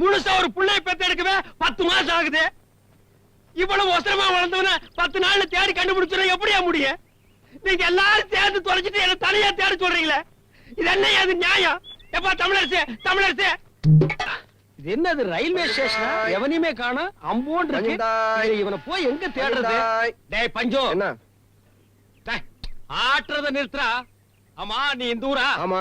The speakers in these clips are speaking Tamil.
முழுசா ஒரு பிள்ளை பெத்து எடுக்கவே பத்து மாசம் ஆகுது. இவ்வளவு ஒசரமா வளர்ந்தவன பத்து நாள்ல தேடி கண்டுபிடிச்சுட எப்படியா முடியும்? நீங்க எல்லாரும் சேர்ந்து தொலைச்சிட்டு என்ன தனியா தேட சொல்றீங்களே. இது என்ன அது நியாயம்? எப்பா தமிழரசு தமிழரசு. இது என்னது ரயில்வே ஸ்டேஷனா? எவனையுமே காணோம் அம்போன் இருக்கு. இவனை போய் எங்க தேடுறது. டேய் பஞ்சோ. என்ன? ஆட்டுறத நிறுத்துறா. ஆமா நீ இந்த ஊரா? ஆமா.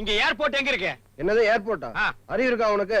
இங்க ஏர்போர்ட் எங்க இருக்கு? என்னது ஏர்போர்ட்டா. அறிவு இருக்கா உனக்கு?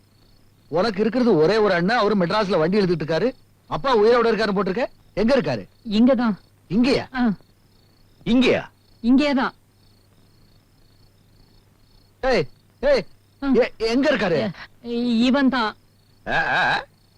உனக்கு இருக்கிறது ஒரே ஒரு அண்ணன் அவரு மெட்ராஸ்ல வண்டி எழுதிட்டு இருக்காரு. அப்பா உயிரோட இருக்காரு போட்டிருக்க. எங்க இருக்காரு? இங்கதான். இங்கேயா? இங்கேயா? இங்கேதான். ஏய் ஏய் எங்க இருக்காரு? இவன் தான்.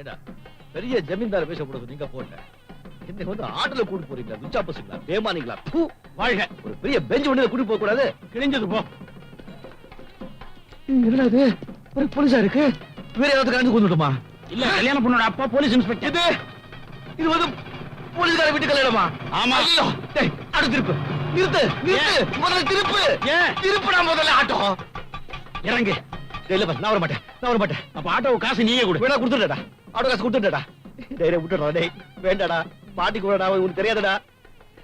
ஏடா பெரிய ஜமீன்தார் வேஷம் போடுறது நீங்க போடல. என்ன வந்து ஆட்டோல கூட்டு போறீங்களா விச்சா பசங்களா பேமானிங்களா? பூ வாழ்க. ஒரு பெரிய பெஞ்ச் வண்டியில கூட்டி போக கூடாது. கிழிஞ்சது போ. என்னடா இது? ஒரு போலீஸா இருக்கு? வேற ஏதாவது கலந்து கொண்டுட்டுமா இல்ல கல்யாண பொண்ணோட அப்பா போலீஸ் இன்ஸ்பெக்டர். இது இது வந்து போலீஸ்கார வீட்டு கல்யாணமா? ஆமா. ஐயோ டேய் அடுத்து திருப்பு. நிறுத்து நிறுத்து. முதல்ல திருப்பு. ஏன்? திருப்புடா முதல்ல ஆட்டோ. இறங்கு. இல்ல நான் வர மாட்டேன் நான் வர மாட்டேன் அப்ப ஆட்டோ காசு நீயே கொடு. வேணா கொடுத்துட்டா ஆட்டோ காசு கொடுத்துட்டா டேய் விட்டுடா டேய். வேண்டாடா. மாட்டி கூடடா உனக்கு தெரியாதடா.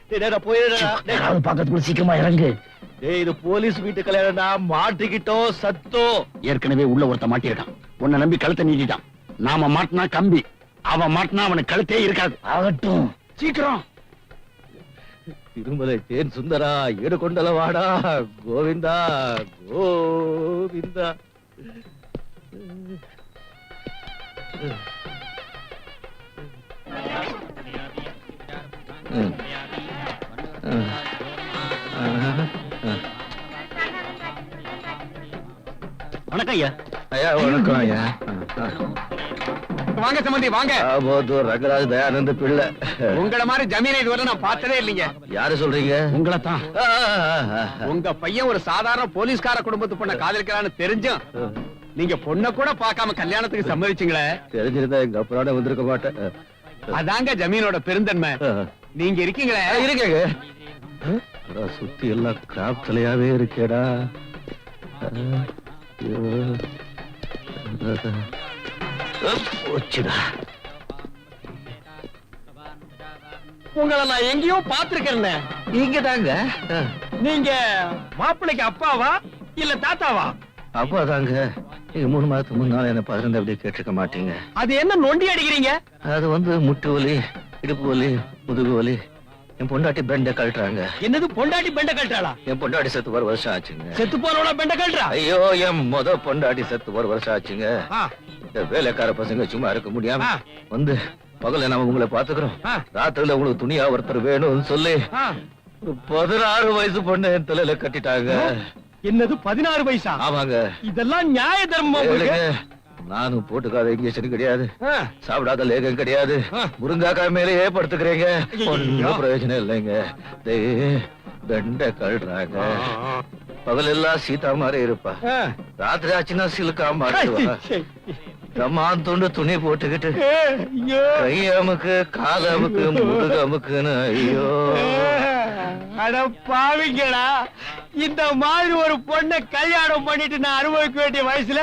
டேய் டேய் நான் போயிடுடா. டேய். பக்கத்துக்குள்ள சீக்கிரமா இறங்கு. டேய் இது போலீஸ் வீட்டு கல்யாணம்டா. மாட்டிக்கிட்டோ சத்தோ. ஏற்கனவே உள்ள ஒருத்த மாட்டியிருக்கான். உன்னை நம்பி கழுத்தை நீட்டிட்டான். நாம மாட்டினா கம்பி. அவன் மாட்டினா அவனுக்கு கழுத்தே இருக்காது. ஆகட்டும். சீக்கிரம். திருமலை தேன் சுந்தரா ஏடு கொண்டல வாடா. கோவிந்தா கோவிந்தா. வணக்கம் ஐயா. ஐயா வணக்கம் ஐயா. வாங்க சம்பந்தி வாங்க. ஆபோது ரங்கராஜ் தயானந்த பிள்ளை. உங்கள மாதிரி ஜமீனை இதுவரை நான் பார்த்ததே இல்லைங்க. யாரு சொல்றீங்க? உங்களை தான். உங்க பையன் ஒரு சாதாரண போலீஸ்கார குடும்பத்து பொண்ண காதலிக்கிறான்னு தெரிஞ்சும் நீங்க பொண்ண கூட பார்க்காம கல்யாணத்துக்கு சம்மதிச்சீங்களே. தெரிஞ்சிருந்தா எங்க அப்புறம் வந்திருக்க மாட்டேன். அதாங்க ஜமீனோட பெருந்தன்மை. நீங்க இருக்கீங்களே? இருக்கேங்க. சுத்தி எல்லாம் கிராப் தலையாவே இருக்கேடா. போச்சுடா. உங்களை நான் எங்கேயோ பாத்துருக்கேன் இங்க தாங்க நீங்க மாப்பிள்ளைக்கு அப்பாவா இல்ல தாத்தாவா? அப்பா தாங்க நீங்க மூணு மாதத்துக்கு முன்னால என்ன பதினந்து அப்படி கேட்டிருக்க மாட்டீங்க. அது என்ன நொண்டி அடிக்கிறீங்க? அது வந்து முட்டு வலி இடுப்பு வலி முதுகு வலி. என் பொண்டாட்டி பெண்டை கழட்டுறாங்க. என்னது பொண்டாட்டி பெண்ட கழட்டாளா என் பொண்டாட்டி செத்து ஒரு வருஷம் ஆச்சுங்க. செத்து போனவள பெண்ட கழட்டா ஐயோ என் முத பொண்டாட்டி செத்து ஒரு வருஷம் ஆச்சுங்க. இந்த வேலைக்கார பசங்க சும்மா இருக்க முடியாம. வந்து பகல்ல நாம உங்களை பாத்துக்கிறோம். ராத்திரில உங்களுக்கு துணியா ஒருத்தர் வேணும்னு சொல்லி பதினாறு வயசு பொண்ணு என் தலையில கட்டிட்டாங்க. என்னது பதினாறு வயசா ஆமாங்க இதெல்லாம் நியாய தர்மம். நானும் போட்டுக்காத இன்ஜெக்ஷன் கிடையாது. சாப்பிடாத லேகம் கிடையாது. முருங்காக்காய் மேலேயே படுத்துக்கிறீங்க. ஒன்னும் பிரயோஜனம் இல்லைங்க. பெண்டை கழுறாங்க பகல் எல்லாம் சீதா மாதிரி இருப்பா. ராத்திரி ஆச்சுன்னா சிலுக்கா மாட்டுவா தம்மான் துண்டு துணி போட்டுக்கிட்டு. கை அமுக்கு கால் அமுக்கு முதுகு அமுக்குன்னு ஐயோ. அட பாவிங்களா. இந்த மாதிரி ஒரு பொண்ணை கல்யாணம் பண்ணிட்டு நான் அனுபவிக்க வேண்டிய வயசுல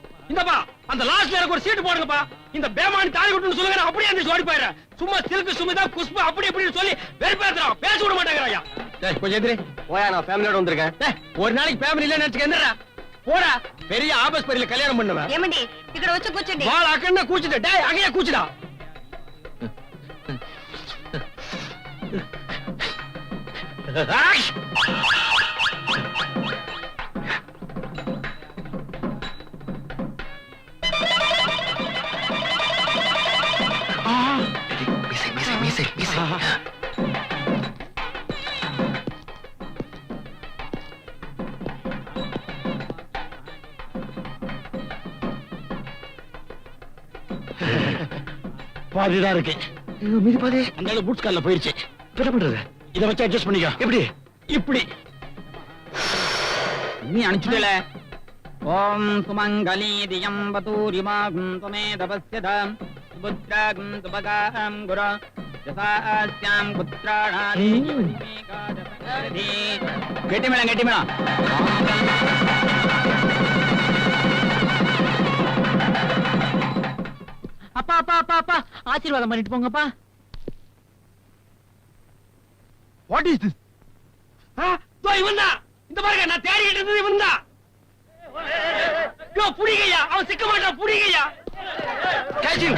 இந்தப்பா அந்த லாஸ்ட்ல எனக்கு ஒரு சீட்டு போடுங்கப்பா. இந்த பேமானி தாலி கட்டுன்னு சொல்லுங்க அப்படியே அந்த ஓடி போயிடுறேன். சும்மா சில்கு சுமிதா குஷ்பு அப்படி இப்படின்னு சொல்லி வெறுப்பேத்துறான். பேச விட மாட்டேங்கிறாயா? டேய் கொஞ்சம் எதிரி போயா நான் ஃபேமிலியோட வந்திருக்கேன். ஒரு நாளைக்கு ஃபேமிலி இல்ல நினைச்சுக்க போடா. பெரிய ஆபஸ் பெரியல கல்யாணம் பண்ணுவேன். ஏமண்டி இக்கட வச்சு கூச்சிடு. வாள அக்கண்ண கூச்சிடு. டேய் அங்கயே கூச்சிடா. ஆஷ் பாதிதான் இருக்கு. மீதி பாதி. அந்த பூட்ஸ் கார்ல போயிருச்சு. என்ன பண்றது? இத வச்சு அட்ஜஸ்ட் பண்ணிக்க. எப்படி? இப்படி. நீ அனுப்பிச்சுடல ஓம் சுமங்கலி தியம் வதூரிமாகும் துமே தபஸ்யதாம் சுபுத்ராகும் சுபகாம் குரு. யசாஸ்யாம் புத்ராணாதி கெட்டி மேளம் கெட்டி மேளம் அப்பா அப்பா அப்பா அப்பா. ஆசீர்வாதம் பண்ணிட்டு போங்கப்பா. வாட் இஸ் திஸ் தோ இவன் தான் இந்த பாருங்க நான் தேடிக்கிட்டு இருந்தது இவன் தான் யோ அவன் சிக்க மாட்டான் புடிங்கய்யா கேட்சிங்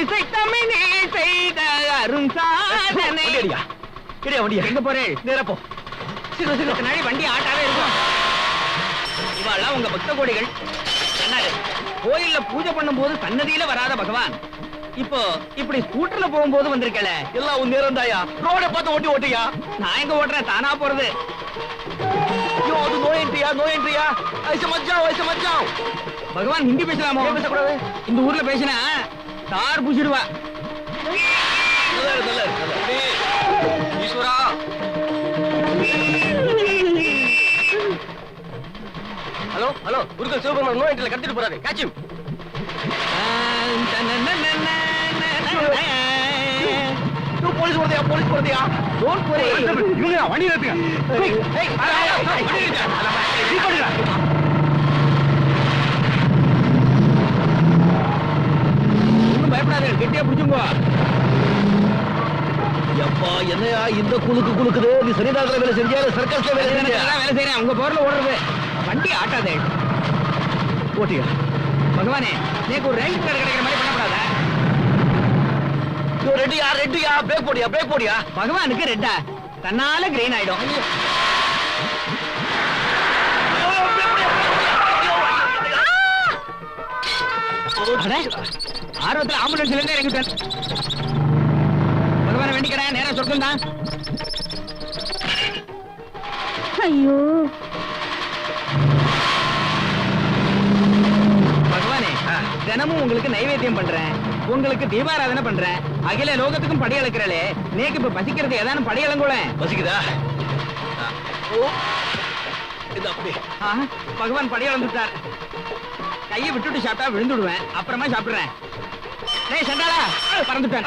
இசை தமிழே செய்த அரும் சாதனை. இடியா, வண்டியா. எங்க போறேன் நேரா போ. சிறு சிறு பின்னாடி வண்டி ஆட்டாவே இருக்கும். இவாள்லாம் உங்க பக்த கோடிகள். கோயில்ல பூஜை பண்ணும்போது சன்னதியில வராத பகவான். இப்போ இப்படி ஸ்கூட்டர்ல போகும்போது வந்திருக்கல. எல்லாம் உன் நேரம் தாயா. ரோட பார்த்து ஓட்டி ஓட்டியா நான் எங்க ஓட்டுறேன்? தானா போறது. ஐயோ அது நோ என்ட்ரியா நோ என்ட்ரியா ஐச மச்சான் பகவான் ஹிந்தி பேசலாமோ? பேசக்கூடாது? இந்த ஊர்ல பேசினா தார் புசிடுவா. ஈஸ்வரா ஹலோ ஹலோ குருக்கள் சிவபெருமான் நோ என்ட்ரில கடத்திட்டு போறாரு காட்சிம் போலீஸ் போறதையா போலீஸ் போறதையா டோன்ட் worry. இவங்க வண்டி நிறுத்துங்க ஏய், ஏய், வண்டி நிறுத்துங்க. நீ பண்ணுங்க. ஒண்ணும் பயப்படாத கெட்டியா பிடிச்சுங்கோ எப்பா என்னையா இந்த குலுக்கு குலுக்குது? நீ சரிதாகல வேலை செஞ்சியா சர்க்கஸ்ல வேலை செஞ்சியா? வேலை செய்யறேன். உங்க போர்ல ஓடுறது. வண்டி ஆட்டாதே. ஓட்டியா? பகவானே நீக்கு ஒரு ரேங்க் கார்டு கிடைக்கிற மாதிரி பண்ணக்கூடாதா? ரெட்டியா ரெட்டியா பிரேக் போடியா பிரேக் போடியா? பகவானுக்கு ரெட்டா. தன்னால கிரீன் ஆயிடும். ஆர்வத்துல ஆம்புலன்ஸ்ல இருந்து இறங்கிட்டேன். பகவான வேண்டிக்கிறேன் நேரா தான் ஐயோ. பகவானே தினமும் உங்களுக்கு நைவேத்தியம் பண்றேன். உங்களுக்கு தீபாராதனை பண்றேன். அகில லோகத்துக்கும் படி அளக்கிறளே நேக்கு இப்ப பசிக்கிறது ஏதானும் படி அளங்கூட பசிக்குதா? பகவான் படி அளந்துட்டார். கையை விட்டுட்டு சாப்பிட்டா விழுந்துடுவேன். அப்புறமா சாப்பிடுறேன். சண்டாளா பறந்துட்டேன்.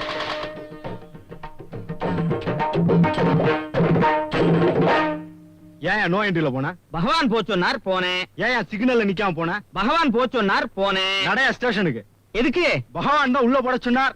ஏன் நோ என்ட்ரில போன? பகவான் போச்சொன்னார் போனேன். ஏன் சிக்னல்ல நிக்காம போன? பகவான் போச்சொன்னார் போனேன். நடைய ஸ்டேஷனுக்கு எதுக்கு? பகவான் தான் உள்ள போட சொன்னார்.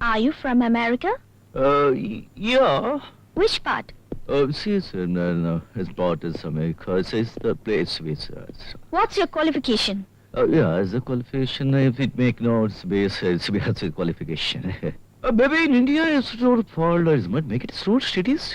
Are you from America? Uh, yeah. Which part? Uh, she's in, uh, his part of America. It's the place which... Uh, What's your qualification? Uh, yeah, as a qualification, if it make no space, it's a qualification. uh, maybe in India, it's not fault, it's not make it so cities.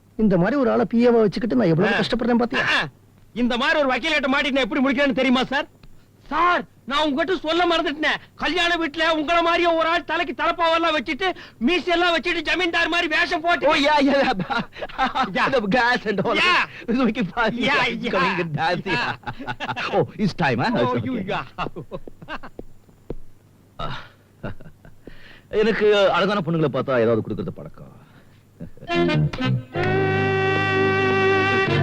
இந்த மாதிரி ஒரு ஆளை பிஏவா வச்சுக்கிட்டு நான் எவ்வளவு கஷ்டப்படுறேன் பாத்தியா? இந்த மாதிரி ஒரு வக்கீல் கிட்ட மாட்டி நான் எப்படி முடிக்கிறேன்னு தெரியுமா சார்? சார் நான் உங்ககிட்ட சொல்ல மறந்துட்டேன். கல்யாண வீட்டுல உங்கள மாதிரியே ஒரு ஆள் தலைக்கு தலப்பாவெல்லாம் வச்சுட்டு மீசி எல்லாம் வச்சுட்டு ஜமீன்தார் மாதிரி வேஷம் போட்டு yeah. எனக்கு அழகான பொண்ணுங்களை பார்த்தா ஏதாவது கொடுக்கறது பழக்கம்.